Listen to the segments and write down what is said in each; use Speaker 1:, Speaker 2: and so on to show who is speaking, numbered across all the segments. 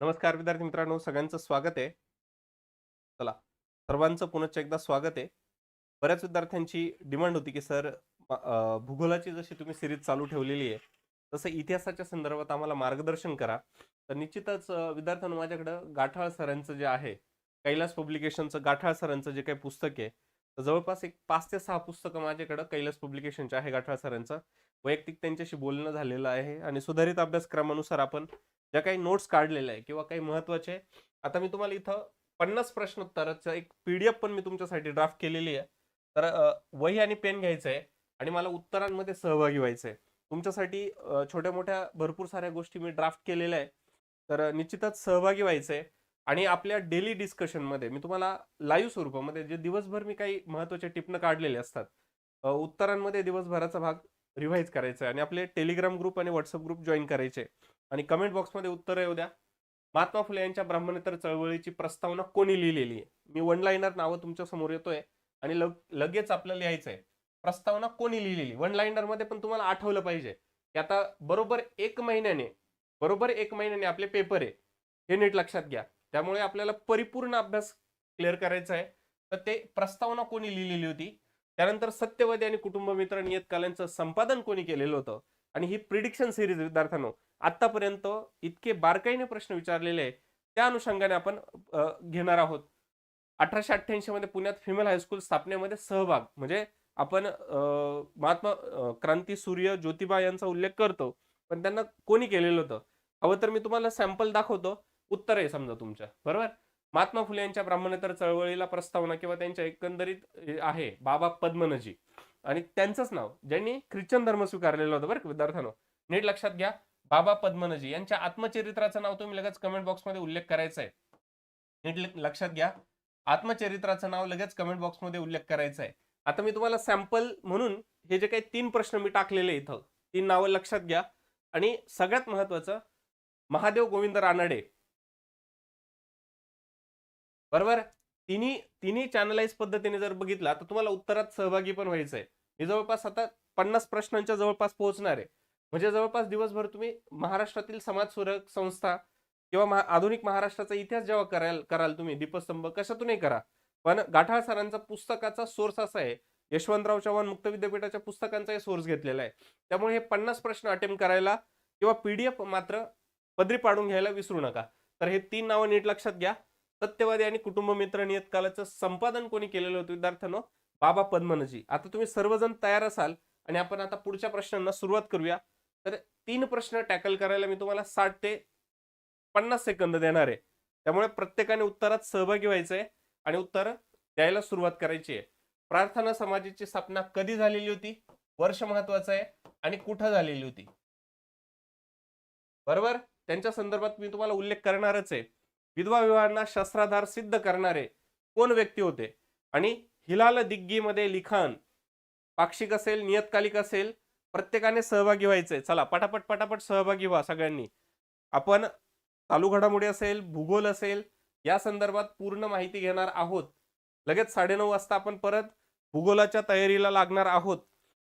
Speaker 1: नमस्कार विद्यार्थी मित्रांनो सगळ्यांचं स्वागत आहे. चला सर्वांचं पुनश्च एकदा स्वागत आहे. बऱ्याच विद्यार्थ्यांची डिमांड होती की सर भूगोलाची जशी तुम्ही सिरीज चालू ठेवलेली आहे तसं इतिहासाच्या संदर्भात आम्हाला मार्गदर्शन करा. तर निश्चितच विद्यार्थ्यांनो माझ्याकडं गाठाळ सरांचं जे आहे कैलास पब्लिकेशनचं गाठाळ सरांचं जे काही पुस्तक आहे तर जवळपास एक पाच ते सहा पुस्तकं माझ्याकडं कैलास पब्लिकेशनचे आहे गाठाळ सरांचं. वैयक्तिक त्यांच्याशी बोलणं झालेलं आहे आणि सुधारित अभ्यासक्रमानुसार आपण ज्या काही नोट्स काढलेल्या आहे किंवा काही महत्त्वाचे आता मी तुम्हाला इथं पन्नास प्रश्नोत्तराचं एक पीडीएफ पण मी तुमच्यासाठी ड्राफ्ट केलेली आहे. तर वही आणि पेन घ्यायचं आहे आणि मला उत्तरांमध्ये सहभागी व्हायचं आहे. तुमच्यासाठी छोट्या मोठ्या भरपूर साऱ्या गोष्टी मी ड्राफ्ट केलेल्या आहे. तर निश्चितच सहभागी व्हायचं आहे आणि आपल्या डेली डिस्कशनमध्ये मी तुम्हाला लाईव्ह स्वरूपामध्ये जे दिवसभर मी काही महत्त्वाचे टिपणं काढलेले असतात उत्तरांमध्ये दिवसभराचा भाग रिव्हाइज करायचा आहे आणि आपले टेलिग्राम ग्रुप आणि व्हॉट्सअप ग्रुप जॉईन करायचे आणि कमेंट बॉक्समध्ये उत्तर येऊ द्या. महात्मा फुले यांच्या ब्राह्मणेतर चळवळीची प्रस्तावना कोणी लिहिलेली आहे? मी वन लाईनर नावं तुमच्यासमोर येतोय आणि लग लगेच आपल्याला लिहायचं आहे प्रस्तावना कोणी लिहिलेली? वन लाईनरमध्ये पण तुम्हाला आठवलं पाहिजे. की आता बरोबर एक महिन्याने बरोबर एक महिन्याने आपले पेपर आहे. हे नीट लक्षात घ्या. त्यामुळे आपल्याला परिपूर्ण अभ्यास क्लिअर करायचा आहे. तर ते प्रस्तावना कोणी लिहिलेली होती? त्यानंतर सत्यवादी आणि कुटुंब मित्र नियतकालांचं संपादन कोणी केलेलं होतं? आणि ही प्रिडिक्शन सिरीज विद्यार्थ्यांनो आतापर्यंत इतके बारकाईने प्रश्न विचारलेले आहे त्या अनुषंगाने आपण घेणार आहोत. अठराशे अठ्ठ्याऐंशीमध्ये पुण्यात फिमेल हायस्कूल स्थापनेमध्ये सहभाग म्हणजे आपण महात्मा क्रांती सूर्य ज्योतिबा यांचा उल्लेख करतो पण त्यांना कोणी केलेलं होतं? हवं तर मी तुम्हाला सॅम्पल दाखवतो. उत्तर आहे समजा तुमच्या बरोबर? महात्मा फुले यांच्या ब्राह्मणेतर चळवळीला प्रस्तावना किंवा त्यांच्या एकंदरीत आहे बाबा पद्मनजी. आणि त्यांचंच नाव ज्यांनी ख्रिश्चन धर्म स्वीकारलेला होता बरं विद्यार्थ्यांनो. नीट लक्षात घ्या. बाबा पद्मनजी यांच्या आत्मचरित्राचं नाव तुम्ही लगेच कमेंट बॉक्समध्ये उल्लेख करायचा आहे नीट लक्षात घ्या. आत्मचरित्राचं नाव लगेच कमेंट बॉक्समध्ये उल्लेख करायचा आहे आता मी तुम्हाला सॅम्पल म्हणून हे जे काही तीन प्रश्न मी टाकलेले इथं तीन नावं लक्षात घ्या. आणि सगळ्यात महत्वाचं महादेव गोविंद रानडे. बरोबर? तिन्ही तिन्ही चॅनलाइज पद्धतीने जर बघितला तर तुम्हाला उत्तरात सहभागी पण व्हायच आहे मी जवळपास आता पन्नास प्रश्नांच्या जवळपास पोहोचणार आहे. म्हणजे जवळपास दिवसभर तुम्ही महाराष्ट्रातील समाज सुरक संस्था किंवा महा आधुनिक महाराष्ट्राचा इतिहास जेव्हा कराल कराल तुम्ही दीपस्तंभ कशातूनही करा. पण गाठाळ सरांचा पुस्तकाचा सोर्स असा आहे यशवंतराव चव्हाण मुक्त विद्यापीठाच्या पुस्तकांचाही सोर्स घेतलेला आहे. त्यामुळे हे पन्नास प्रश्न अटेम्प्ट करायला किंवा पीडीएफ मात्र पदरी पाडून घ्यायला विसरू नका. तर हे तीन नावं नीट लक्षात घ्या. सत्यवादी आणि कुटुंब मित्र नियतकालाचं संपादन कोणी केलेलं होतं विद्यार्थ्यांनो? बाबा पद्मनजी. आता तुम्ही सर्वजण तयार असाल आणि आपण आता पुढच्या प्रश्नांना सुरुवात करूया. तर तीन प्रश्न टॅकल करायला मी तुम्हाला साठ ते पन्नास सेकंद देणार आहे. त्यामुळे प्रत्येकाने उत्तरात सहभागी व्हायचंय आणि उत्तर द्यायला सुरुवात करायची आहे. प्रार्थना समाजाची स्थापना कधी झालेली होती? वर्ष महत्वाचं आहे आणि कुठं झालेली होती? बरोबर? त्यांच्या संदर्भात मी तुम्हाला उल्लेख करणारच आहे. विधवा विवाहांना शस्त्राधार सिद्ध करणारे कोण व्यक्ती होते? आणि हिलाल दिग्गीमध्ये लिखाण पाक्षिक असेल नियतकालिक असेल प्रत्येकाने सहभागी व्हायचंय. चला पटापट पटापट सहभागी व्हा सगळ्यांनी. आपण चालू घडामोडी असेल भूगोल असेल या संदर्भात पूर्ण माहिती घेणार आहोत. लगेच साडेनऊ वाजता आपण परत भूगोलाच्या तयारीला लागणार आहोत.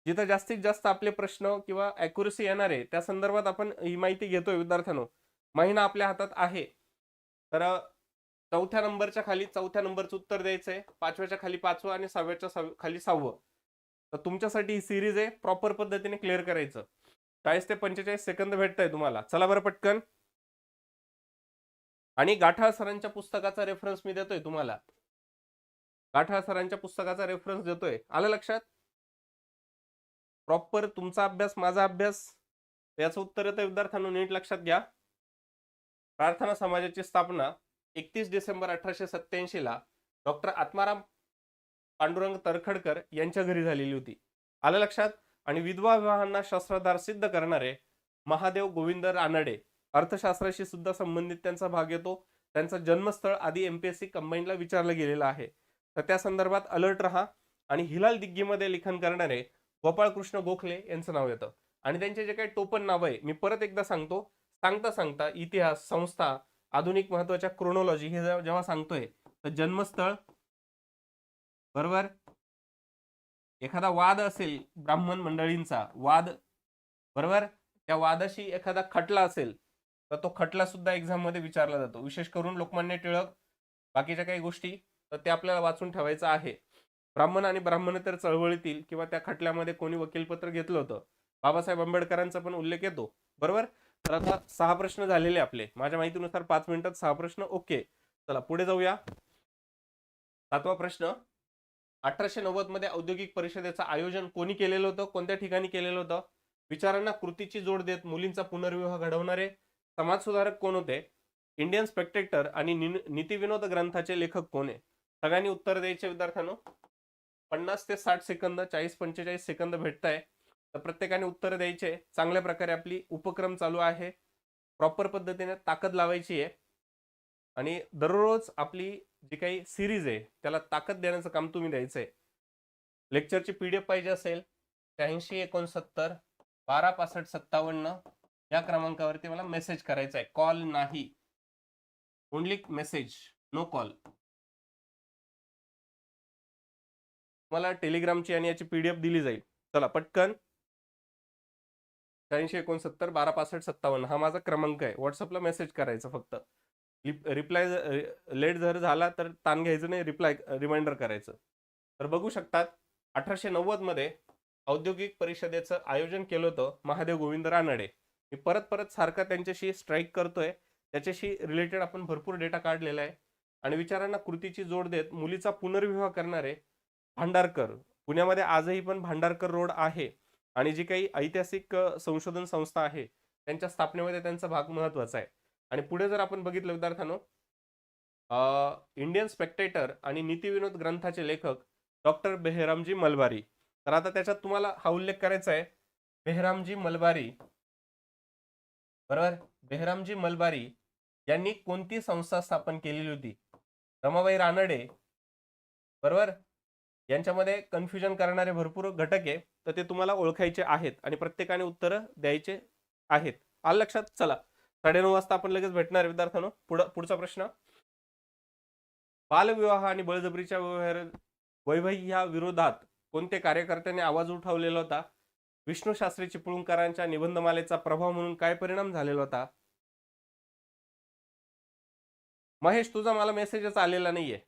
Speaker 1: जिथं जास्तीत जास्त आपले प्रश्न किंवा अॅक्युरसी येणार आहे त्या संदर्भात आपण ही माहिती घेतोय विद्यार्थ्यांनो. महिना आपल्या हातात आहे. तर चौथ्या नंबरच्या खाली चौथ्या नंबरचं उत्तर द्यायचंय. पाचव्याच्या खाली पाचवं आणि सहाव्याच्या खाली सहावं. तर तुमच्यासाठी ही सिरीज आहे प्रॉपर पद्धतीने क्लिअर करायचं. चाळीस ते पंचेचाळीस सेकंद भेटतंय तुम्हाला. चला बरं पटकन. आणि गाठा सरांच्या पुस्तकाचा रेफरन्स मी देतोय तुम्हाला. गाठा सरांच्या पुस्तकाचा रेफरन्स देतोय. आलं लक्षात? प्रॉपर तुमचा अभ्यास माझा अभ्यास. याचं उत्तर येतं विद्यार्थ्यांना नीट लक्षात घ्या. प्रार्थना समाजाची स्थापना एकतीस डिसेंबर अठराशे सत्याऐंशी ला डॉक्टर आत्माराम पांडुरंग तरखडकर यांच्या घरी झालेली होती. आलं लक्षात? आणि विधवा विवाहांना शस्त्राधार सिद्ध करणारे महादेव गोविंद रानडे अर्थशास्त्राशी सुद्धा संबंधित त्यांचा भाग येतो. त्यांचं जन्मस्थळ आधी एमपीएससी कंबाईनला विचारलं गेलेलं आहे. तर त्या संदर्भात अलर्ट राहा. आणि हिलाल दिग्गीमध्ये लिखाण करणारे गोपाळकृष्ण गोखले यांचं नाव येतं. आणि त्यांचे जे काही टोपण नाव आहे मी परत एकदा सांगतो. सांगता सांगता इतिहास संस्था आधुनिक महत्त्वाच्या क्रोनॉलॉजी हे जेव्हा सांगतोय तर जन्मस्थळ बरोबर? एखादा वाद असेल ब्राह्मण मंडळींचा वाद बरोबर? त्या वादाशी एखादा खटला असेल तर तो खटला सुद्धा एक्झाममध्ये विचारला जातो. विशेष करून लोकमान्य टिळक बाकीच्या काही गोष्टी तर ते आपल्याला वाचून ठेवायचं आहे. ब्राह्मण आणि ब्राह्मणेतर चळवळीतील किंवा त्या खटल्यामध्ये कोणी वकीलपत्र घेतलं होतं. बाबासाहेब आंबेडकरांचा पण उल्लेख येतो. बरोबर? तर आता सहा प्रश्न झालेले आपले. माझ्या माहितीनुसार पाच मिनिटात सहा प्रश्न ओके. चला पुढे जाऊया. सातवा प्रश्न. अठराशे नव्वदमध्ये औद्योगिक परिषदेचं आयोजन कोणी केलेलं होतं? कोणत्या ठिकाणी केलेलं होतं? विचारांना कृतीची जोड देत मुलींचा पुनर्विवाह घडवणारे समाजसुधारक कोण होते? इंडियन स्पेक्टेक्टर आणि नीतिविनोद ग्रंथाचे लेखक कोण आहे? सगळ्यांनी उत्तर द्यायचे विद्यार्थ्यांनो. पन्नास ते साठ सेकंद चाळीस पंचेचाळीस सेकंद भेटत आहे तर प्रत्येकाने उत्तर द्यायचे. चांगल्या प्रकारे आपली उपक्रम चालू आहे. प्रॉपर पद्धतीने ताकद लावायची आहे. आणि दररोज आपली जी काही सिरीज आहे त्याला ताकद देण्याचं काम तुम्ही द्यायचं आहे लेक्चरची पीडीएफ पाहिजे असेल शहाऐंशी एकोणसत्तर बारा पासष्ट सत्तावन्न या क्रमांकावरती मला मेसेज करायचा आहे कॉल नाही ओनली मेसेज नो कॉल मला टेलिग्रामची आणि याची पीडीएफ दिली जाईल. चला पटकन. शहाऐंशी एकोणसत्तर बारा पासष्ट सत्तावन्न हा माझा क्रमांक आहे. व्हॉट्सअपला मेसेज करायचा फक्त. रिप्लाय लेट जर झाला तर ताण घ्यायचं नाही रिप्लाय रिमाइंडर करायचं. तर बघू शकतात अठराशे नव्वदमध्ये औद्योगिक परिषदेचं आयोजन केलं होतं महादेव गोविंद रानडे. मी परत परत सारखा त्यांच्याशी स्ट्राईक करतोय. त्याच्याशी रिलेटेड आपण भरपूर डेटा काढलेला आहे. आणि विचारांना कृतीची जोड देत मुलीचा पुनर्विवाह करणारे भांडारकर. पुण्यामध्ये आजही पण भांडारकर रोड आहे. आणि जी काही ऐतिहासिक संशोधन संस्था आहे त्यांच्या स्थापनेमध्ये त्यांचा भाग महत्त्वाचा आहे. आणि पुढे जर आपण बघितलं विद्यार्थ्यांनो इंडियन स्पेक्टेटर आणि नीतिविनोद ग्रंथाचे लेखक डॉक्टर बेहरामजी मलबारी. तर आता त्याच्यात तुम्हाला हा उल्लेख करायचा आहे. बेहरामजी मलबारी बरोबर? बेहरामजी मलबारी यांनी कोणती संस्था स्थापन केलेली होती? रमाबाई रानडे बरोबर? यांच्यामध्ये कन्फ्युजन करणारे भरपूर घटक आहे तर ते तुम्हाला ओळखायचे आहेत आणि प्रत्येकाने उत्तरं द्यायचे आहेत. आल लक्षात? चला. साडेनऊ वाजता आपण लगेच भेटणार आहे विद्यार्थ्यांनो. पुढं पुढचा प्रश्न. बालविवाह आणि बळजबरीच्या व्यवहार वैभव विरोधात कोणत्या कार्यकर्त्यांनी आवाज उठवलेला होता? विष्णू शास्त्री चिपळूणकरांच्या निबंधमालेचा प्रभाव म्हणून काय परिणाम झालेला होता? महेश तुझा मला मेसेजच आलेला नाहीये.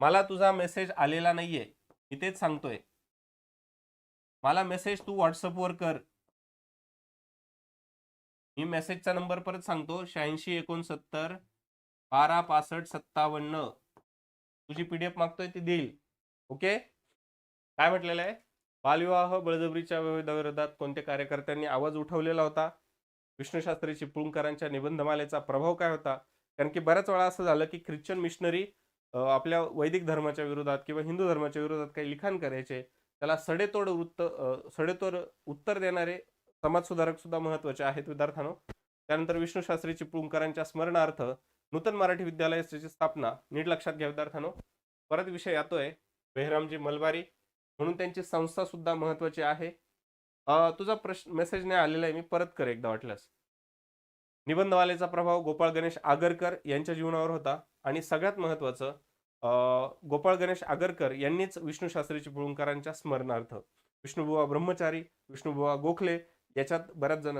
Speaker 1: मला तुझा मेसेज आलेला नाहीये. मी तेच सांगतोय. मला मेसेज तू व्हॉट्सअपवर कर. मी मेसेजचा नंबर परत सांगतो. शहाऐंशी एकोणसत्तर बारा पासष्ट सत्तावन्न. तुझी पीडीएफ मागतोय ती देईल. ओके काय म्हटलेलं आहे? बालविवाह बळजबरीच्या विरोधात कोणत्या कार्यकर्त्यांनी आवाज उठवलेला होता? विष्णुशास्त्री चिपळूणकरांच्या निबंधमालेचा प्रभाव काय होता? कारण की बऱ्याच वेळा असं झालं की ख्रिश्चन मिशनरी आपल्या वैदिक धर्माच्या विरोधात किंवा हिंदू धर्माच्या विरोधात काही लिखाण करायचे. त्याला सडेतोड वृत्त सडेतोड उत्तर देणारे समाजसुधारक सुद्धा महत्त्वाचे आहेत विद्यार्थ्यांनो. त्यानंतर विष्णुशास्त्री चिपळूणकरांच्या स्मरणार्थ नूतन मराठी विद्यालयाची स्थापना नीट लक्षात घ्या विद्यार्थ्यांनो. परत विषय येतोय. बेहरामजी मलबारी म्हणून त्यांची संस्था सुद्धा महत्वाची आहे. तुझा प्रश्न मेसेज नाही आलेला आहे मी परत कर एकदा वाटल्यास. निबंधवालेचा प्रभाव गोपाळ गणेश आगरकर यांच्या जीवनावर होता. आणि सगळ्यात महत्वाचं गोपाळ गणेश आगरकर यांनीच विष्णू शास्त्री चिपळूणकरांच्या स्मरणार्थ. विष्णुबुवा ब्रह्मचारी विष्णुबुवा गोखले याच्यात बऱ्याच जण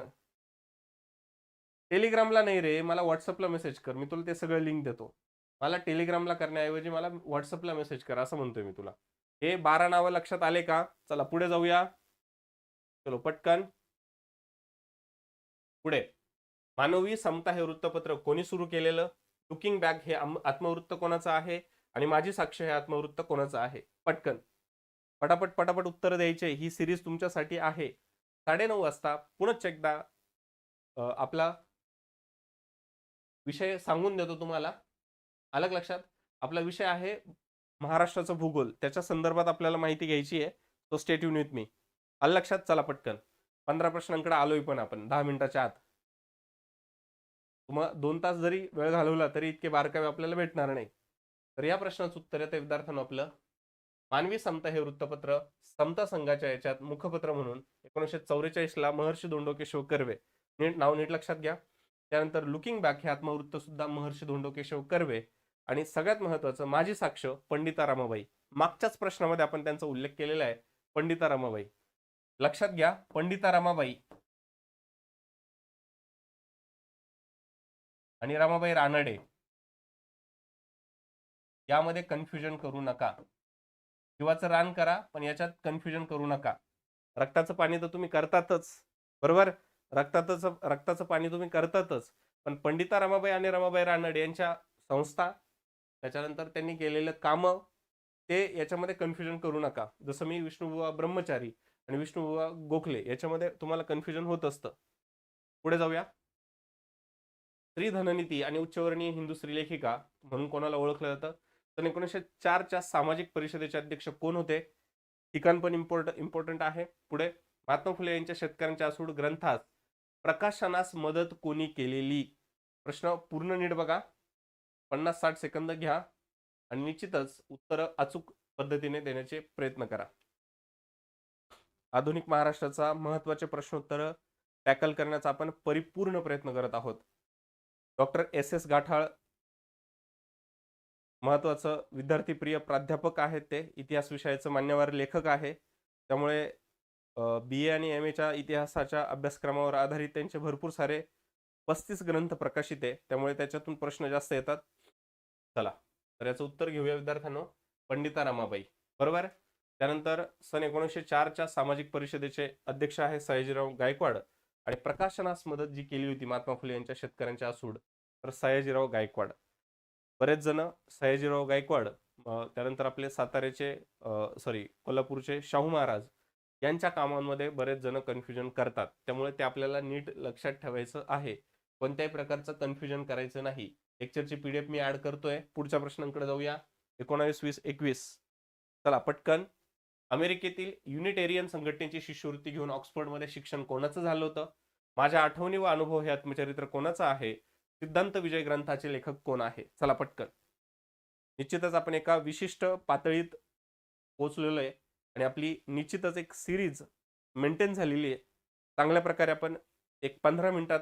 Speaker 1: टेलिग्रामला नाही रे मला व्हॉट्सअपला मेसेज कर. मी तुला ते सगळं लिंक देतो. मला टेलिग्रामला करण्याऐवजी मला व्हॉट्सअपला मेसेज कर असं म्हणतोय मी तुला. हे बारा नावं लक्षात आले का? चला पुढे जाऊया. चलो पटकन. पुढे. मानवी समता हे वृत्तपत्र कोणी सुरू केलेलं? लुकिंग बॅग हे आत्मवृत्त कोणाचं आहे? आणि माझी साक्ष हे आत्मवृत्त कोणाचं आहे? पटकन. पटापट पटापट उत्तर द्यायचे. ही सिरीज तुमच्यासाठी आहे. साडेनऊ वाजता पुनच एकदा आपला विषय सांगून देतो तुम्हाला. अलग लक्षात? आपला विषय आहे महाराष्ट्राचा भूगोल. त्याच्या संदर्भात आपल्याला माहिती घ्यायची आहे. तो स्टेट युन विथ मी आलं लक्षात? चला पटकन. पंधरा प्रश्नांकडे आलोय पण आपण दहा मिनिटाच्या आत. तुम्हाला दोन तास जरी वेळ घालवला तरी इतके बारकावे आपल्याला भेटणार नाही. तर या प्रश्नाचं उत्तर येतं विद्यार्थ्यांना आपलं मानवी समता हे वृत्तपत्र समता संघाच्या याच्यात मुखपत्र म्हणून एकोणीसशे चौवेचाळीसला महर्षी धोंडोकेशव कर्वे. नीट नाव नीट लक्षात घ्या. त्यानंतर लुकिंग बॅक हे आत्मवृत्त सुद्धा महर्षी धोंडोकेशव कर्वे आणि सगळ्यात महत्वाचं माझी साक्ष पंडिता रामाबाई. मागच्याच प्रश्नामध्ये आपण त्यांचा उल्लेख केलेला आहे पंडिता रामाबाई. लक्षात घ्या पंडिता रामाबाई. आणि रमाबाई रानडे. यामध्ये कन्फ्युजन करू नका. जीवाचं रान करा पण याच्यात कन्फ्युजन करू नका. रक्ताचं पाणी तर तुम्ही करतातच. बरोबर? रक्तातच रक्ताचं पाणी तुम्ही करतातच. पण पंडिता रमाबाई आणि रमाबाई रानड यांच्या संस्था त्याच्यानंतर त्यांनी केलेलं कामं ते याच्यामध्ये कन्फ्युजन करू नका. जसं मी विष्णुबुवा ब्रह्मचारी आणि विष्णुबुवा गोखले याच्यामध्ये तुम्हाला कन्फ्युजन होत असतं. पुढे जाऊया. स्त्री धननीती आणि उच्चवर्णीय हिंदू स्त्रीलेखिका म्हणून कोणाला ओळखलं जातं? तर एकोणीसशे चारच्या सामाजिक परिषदेचे अध्यक्ष कोण होते? ठिकाण पण इम्पॉर्ट इम्पॉर्टंट आहे. पुढे महात्मा फुले यांच्या शेतकऱ्यांच्या असूड ग्रंथात प्रकाशनास मदत कोणी केलेली? प्रश्न पूर्ण नीट बघा. पन्नास साठ सेकंद घ्या आणि निश्चितच उत्तर अचूक पद्धतीने देण्याचे प्रयत्न करा. आधुनिक महाराष्ट्राचा महत्त्वाचे प्रश्नोत्तर टॅकल करण्याचा आपण परिपूर्ण प्रयत्न करत आहोत. डॉक्टर एस एस गाठाळ महत्वाचं विद्यार्थीप्रिय प्राध्यापक आहेत ते. इतिहास विषयाचं मान्यवर लेखक आहे. त्यामुळे बी ए आणि एम एच्या इतिहासाच्या अभ्यासक्रमावर आधारित त्यांचे भरपूर सारे पस्तीस ग्रंथ प्रकाशित आहे. त्यामुळे त्याच्यातून प्रश्न जास्त येतात. चला तर याचं उत्तर घेऊया विद्यार्थ्यांनो. पंडिता रमाबाई बरोबर? त्यानंतर सन एकोणीसशे चारच्या सामाजिक परिषदेचे अध्यक्ष आहे सयाजीराव गायकवाड आणि प्रकाशनास मदत जी केली होती महात्मा फुले यांच्या शेतकऱ्यांच्या असूड तर सयाजीराव गायकवाड. बरेच जण सयाजीराव गायकवाड त्यानंतर आपले साताऱ्याचे सॉरी कोल्हापूरचे शाहू महाराज यांच्या कामांमध्ये बरेच जण कन्फ्युजन करतात. त्यामुळे ते आपल्याला नीट लक्षात ठेवायचं आहे. कोणत्याही प्रकारचं कन्फ्युजन करायचं नाही. लेक्चरची पीडीएफ मी ऍड करतोय. पुढच्या प्रश्नांकडे जाऊया. एकोणावीस वीस एकवीस. चला पटकन. अमेरिकेतील युनिटेरियन संघटनेची शिष्यवृत्ती घेऊन ऑक्सफर्डमध्ये शिक्षण कोणाचं झालं होतं? माझ्या आठवणी व अनुभव हे आत्मचरित्र कोणाचं आहे? सिद्धांत विजय ग्रंथाचे लेखक कोण आहे? चला पटकन. निश्चितच आपण एका विशिष्ट पातळीत पोचलेलो आहे आणि आपली निश्चितच एक सिरीज मेंटेन झालेली आहे. चांगल्या प्रकारे आपण एक पंधरा मिनिटात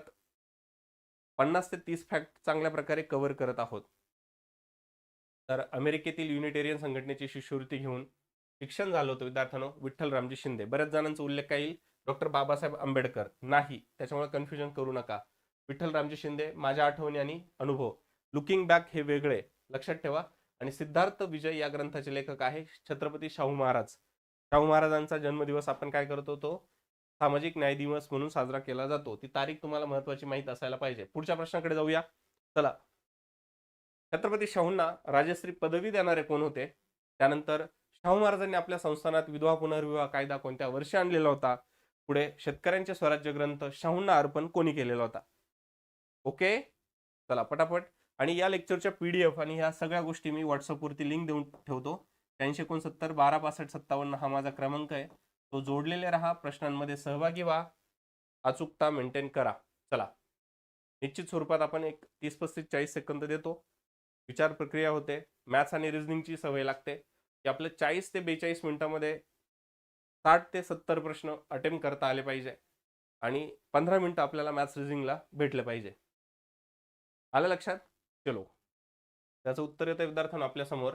Speaker 1: पन्नास ते तीस फॅक्ट चांगल्या प्रकारे कव्हर करत आहोत. तर अमेरिकेतील युनिटेरियन संघटनेची शिष्यवृत्ती घेऊन शिक्षण झालं होतं विद्यार्थ्यांनो. विठ्ठल रामजी शिंदे. बऱ्याच जणांचा उल्लेख काही डॉक्टर बाबासाहेब आंबेडकर. नाही. त्याच्यामुळे कन्फ्युजन करू नका. विठ्ठल रामजी शिंदे माझ्या आठवणी आणि अनुभव. लुकिंग बॅक हे वेगळे. लक्षात ठेवा. आणि सिद्धार्थ विजय या ग्रंथाचे लेखक आहे छत्रपती शाहू महाराज. शाहू महाराजांचा जन्मदिवस आपण काय करतो तो सामाजिक न्याय दिवस म्हणून साजरा केला जातो. ती तारीख तुम्हाला महत्वाची माहीत असायला पाहिजे. पुढच्या प्रश्नाकडे जाऊया. चला. छत्रपती शाहूंना राजश्री पदवी देणारे कोण होते? त्यानंतर शाहू महाराजांनी आपल्या संस्थानात विधवा पुनर्विवाह कायदा कोणत्या वर्षी आणलेला होता? पुढे शेतकऱ्यांचे स्वराज्य ग्रंथ शाहूंना अर्पण कोणी केलेला होता? ओके? चला पटापट. आणि या लेक्चरच्या पीडीएफ आणि ह्या सगळ्या गोष्टी मी व्हॉट्सअपवरती लिंक देऊन ठेवतो. त्र्याऐंशी एकोणसत्तर बारा पासष्ट सत्तावन्न हा माझा क्रमांक आहे. तो जोडलेले राहा प्रश्नांमध्ये सहभागी व्हा. अचूकता मेंटेन करा. चला. निश्चित स्वरूपात आपण एक तीस पस्तीस चाळीस सेकंद देतो. विचार प्रक्रिया होते. मॅथ्स आणि रिझनिंगची सवय लागते. की आपलं चाळीस ते बेचाळीस मिनिटामध्ये साठ ते सत्तर प्रश्न अटेम्प्ट करता आले पाहिजे. आणि पंधरा मिनिटं आपल्याला मॅथ्स रिझनिंगला भेटले पाहिजे. आलं लक्षात? चलो. त्याचं उत्तर येतं विद्यार्थ्यांना आपल्यासमोर.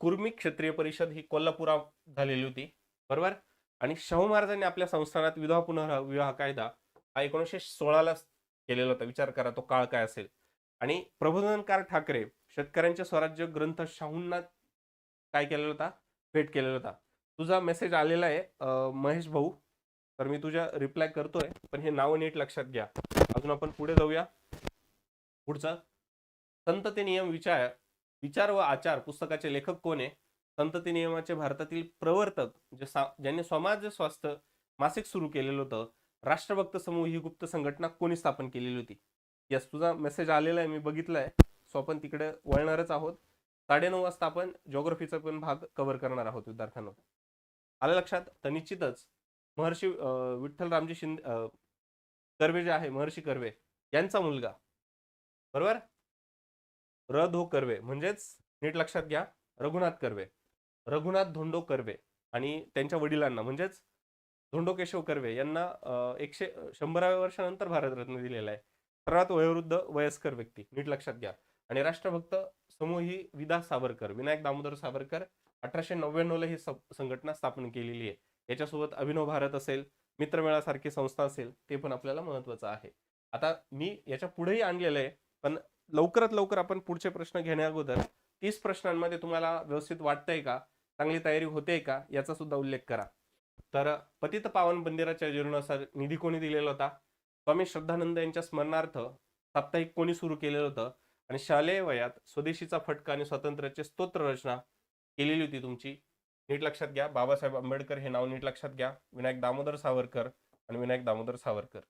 Speaker 1: कुर्मी क्षेत्रीय परिषद ही कोल्हापुरात झालेली होती. बरोबर? आणि शाहू महाराजांनी आपल्या संस्थानात विधवा पुनर्विवाह कायदा हा एकोणीसशे सोळाला केलेला होता. विचार करा तो काळ काय असेल? आणि प्रबोधनकार ठाकरे शेतकऱ्यांचे स्वराज्य ग्रंथ शाहूंना काय केलेला होता? भेट केलेला होता. तुझा मेसेज आलेला आहे महेश भाऊ. तर मी तुझ्या रिप्लाय करतोय पण हे नाव नीट लक्षात घ्या. अजून आपण पुढे जाऊया. पुढचं. संतती नियम विचार विचार व आचार पुस्तकाचे लेखक कोण आहे? संतती नियमाचे भारतातील प्रवर्तक जे सा ज्यांनी समाज स्वास्थ्य मासिक सुरू केलेलं होतं राष्ट्रभक्त समूह ही गुप्त संघटना कोणी स्थापन केलेली होती? यस तुझा मेसेज आलेला आहे मी बघितलाय. सो आपण तिकडे वळणारच आहोत. साडेनऊ वाजता आपण जॉग्रफीचा पण भाग कव्हर करणार आहोत विद्यार्थ्यांना. आलं लक्षात? तर निश्चितच महर्षी विठ्ठल रामजी शिंदे कर्वे जे आहे महर्षी कर्वे यांचा मुलगा बरोबर? र धो कर्वे म्हणजेच नीट लक्षात घ्या रघुनाथ कर्वे. रघुनाथ धोंडो कर्वे आणि त्यांच्या वडिलांना म्हणजेच धोंडो केशव कर्वे यांना एकशे शंभराव्या वर्षानंतर भारतरत्न दिलेला आहे. सर्वात वयोवृद्ध वयस्कर व्यक्ती नीट लक्षात घ्या. आणि राष्ट्रभक्त समूह ही विदा सावरकर विनायक दामोदर सावरकर अठराशे नव्याण्णवला ही संघटना स्थापन केलेली आहे. याच्यासोबत अभिनव भारत असेल मित्रमेळासारखी संस्था असेल ते पण आपल्याला महत्वाचं आहे. आता मी याच्या पुढेही आणलेलं आहे. पण लवकरात लवकर आपण पुढचे प्रश्न घेण्या अगोदर तीस प्रश्नांमध्ये तुम्हाला व्यवस्थित वाटतंय का? चांगली तयारी होते का? याचा सुद्धा उल्लेख करा. तर पतित पावन मंदिराच्या जीर्णोसार निधी कोणी दिलेला होता? स्वामी श्रद्धानंद यांच्या स्मरणार्थ साप्ताहिक कोणी सुरू केलेलं होतं? आणि शालेय वयात स्वदेशीचा फटका आणि स्वातंत्र्याचे स्तोत्र रचना केलेली होती तुमची? नीट लक्षात घ्या. बाबासाहेब आंबेडकर हे नाव नीट लक्षात घ्या. विनायक दामोदर सावरकर आणि विनायक दामोदर सावरकर.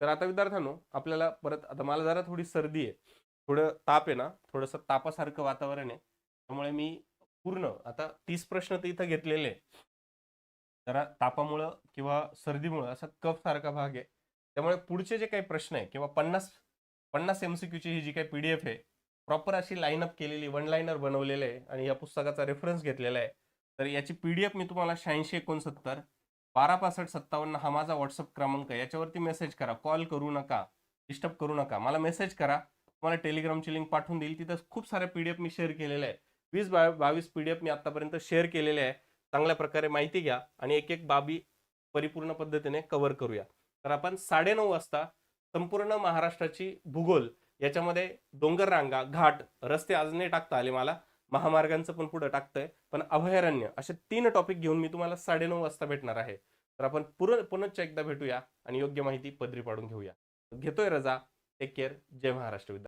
Speaker 1: तर आता विद्यार्थ्यांनो आपल्याला परत आता मला जरा थोडी सर्दी आहे. थोडं ताप आहे ना थोडंसं तापासारखं वातावरण आहे. त्यामुळे मी पूर्ण आता तीस प्रश्न तर इथं घेतलेले जरा तापामुळं किंवा सर्दीमुळं असा कफ सारखा भाग आहे. त्यामुळे पुढचे जे काही प्रश्न आहे किंवा पन्नास पन्नास एमसीक्यूची ही जी काही पीडीएफ आहे प्रॉपर अशी लाईनअप केलेली वन लाईनर बनवलेलं आहे आणि या पुस्तकाचा रेफरन्स घेतलेला आहे. तर याची पीडीएफ मी तुम्हाला शहाऐंशी एकोणसत्तर बारा पासष्ट सत्तावन्न हा माझा व्हॉट्सअप क्रमांक आहे. याच्यावरती मेसेज करा. कॉल करू नका. डिस्टर्ब करू नका. मला मेसेज करा. तुम्हाला टेलिग्रामची लिंक पाठवून देईल. तिथं खूप साऱ्या पीडीएफ मी शेअर केलेल्या आहे. वीस बा बावीस पीडीएफ मी आतापर्यंत शेअर केलेले आहे. चांगल्या प्रकारे माहिती घ्या आणि एक एक बाबी परिपूर्ण पद्धतीने कव्हर करूया. तर आपण साडेनऊ वाजता संपूर्ण महाराष्ट्राची भूगोल याच्यामध्ये डोंगर रांगा घाट रस्ते आज नाही टाकता आले मला. महामार्गांचं पण पुढं टाकतंय. पण अभयारण्य असे तीन टॉपिक घेऊन मी तुम्हाला साडेनऊ वाजता भेटणार आहे. तर आपण पुर पुनश्च एकदा भेटूया आणि योग्य माहिती पदरी पाडून घेऊया. घेतोय रजा. टेक केअर जय महाराष्ट्र विद्यार्थी.